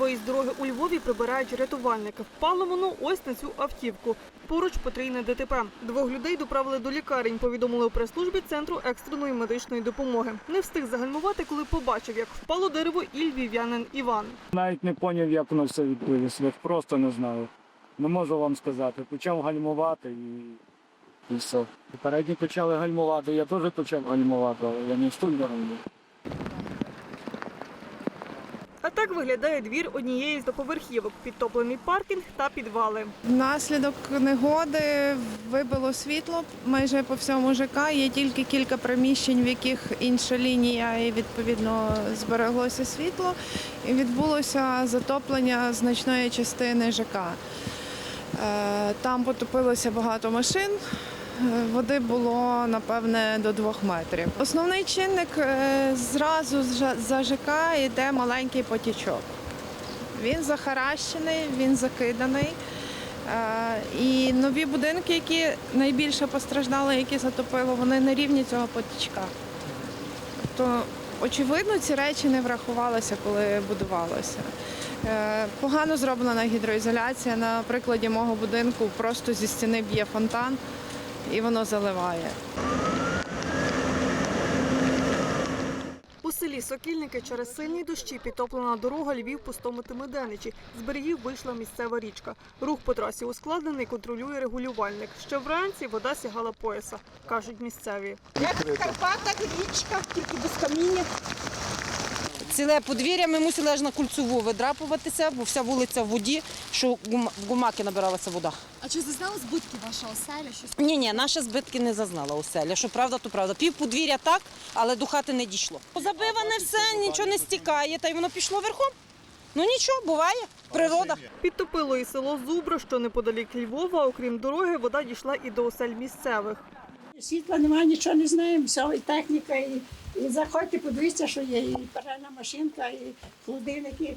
Виїзд дороги у Львові прибирають рятувальники. Впало воно ось на цю автівку. Поруч потрійне ДТП. Двох людей доправили до лікарень, повідомили у прес-службі Центру екстреної медичної допомоги. Не встиг загальмувати, коли побачив, як впало дерево і львів'янин Іван. Навіть не поняв, як воно все відбулося. Я просто не знаю. Не можу вам сказати. Почав гальмувати і, і все. Передні почали гальмувати, я теж почав гальмувати, але я не встиг гальмувати. А так виглядає двір однієї з доповерхівок, підтоплений паркінг та підвали. Внаслідок негоди вибило світло майже по всьому ЖК. Є тільки кілька приміщень, в яких інша лінія, і відповідно збереглося світло. І відбулося затоплення значної частини ЖК. Е, Там потопилося багато машин. Води було напевне до двох метрів. Основний чинник е, зразу за ЖК йде маленький потічок. Він захаращений, він закиданий. Е, І нові будинки, які найбільше постраждали, які затопило, вони на рівні цього потічка. Тобто, очевидно, ці речі не врахувалися, коли будувалося. Е, Погано зроблена гідроізоляція. На прикладі мого будинку просто зі стіни б'є фонтан і воно заливає. У селі Сокільники через сильні дощі підтоплена дорога Львів пустомити Меденичі. З берегів вийшла місцева річка. Рух по трасі ускладнений, контролює регулювальник. Ще вранці вода сягала пояса, кажуть місцеві. Як в Карпатах річка, тільки без каміння. Ціле подвір'я ми мусили аж на кульцеву видрапуватися, бо вся вулиця в воді, що в гумаки набиралася вода. А чи зазнали збитки ваша оселя? Щось Ні, ні, наша збитки не зазнала оселя. Що правда, то правда. Пів подвір'я так, але до хати не дійшло. Забиване все, нічого не стікає, та й воно пішло верхом. Ну нічого, буває. Природа. Підтопило і село Зубро, що неподалік Львова. Окрім дороги, вода дійшла і до осель місцевих. Світла немає, нічого не знаємо, все, і техніка, і, і заходьте, подивіться, що є, і паральна машинка, і холодильник, і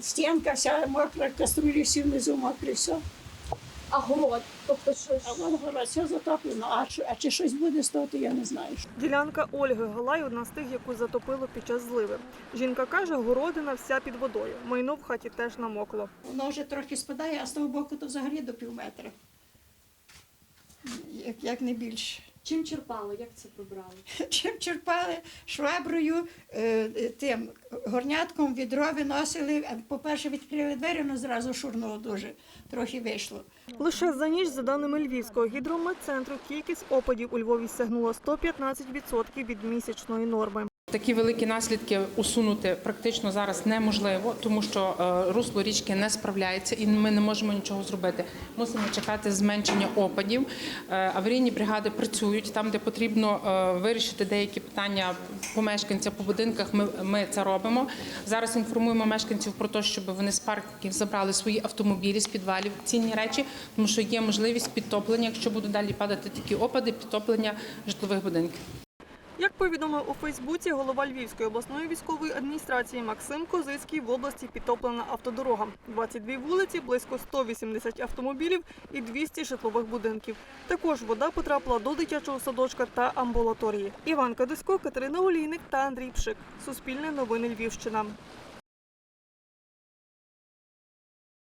стінка, вся мокра, каструлі всі внизу мокрі, все. а город? Тобто що А вон гора, все затоплено. А, що- а чи щось буде з того, то я не знаю. Ділянка Ольги Галай одна з тих, яку затопило під час зливи. Жінка каже, городина вся під водою. Майно в хаті теж намокло. Воно вже трохи спадає, а з того боку то взагалі до пів метра. Як, як не більше. Чим черпали? Як це прибрали? Чим черпали шваброю, е, е, тим горнятком відро виносили. По-перше, відкрили двері, але зразу шурнуло дуже, трохи вийшло. Лише за ніч, за даними Львівського гідрометцентру, кількість опадів у Львові сягнула 115% від місячної норми. Такі великі наслідки усунути практично зараз неможливо, тому що е, русло річки не справляється і ми не можемо нічого зробити. Мусимо чекати зменшення опадів. Е, Аварійні бригади працюють там, де потрібно е, вирішити деякі питання по мешканцях по будинках. Ми, ми це робимо. Зараз інформуємо мешканців про те, щоб вони з парків забрали свої автомобілі з підвалів, цінні речі, тому що є можливість підтоплення, якщо будуть далі падати такі опади, підтоплення житлових будинків. Як повідомив у Фейсбуці голова Львівської обласної військової адміністрації Максим Козицький, в області підтоплена автодорога. 22 вулиці, близько 180 автомобілів і 200 житлових будинків. Також вода потрапила до дитячого садочка та амбулаторії. Іван Кадисько, Катерина Олійник та Андрій Пшик. Суспільне новини Львівщина.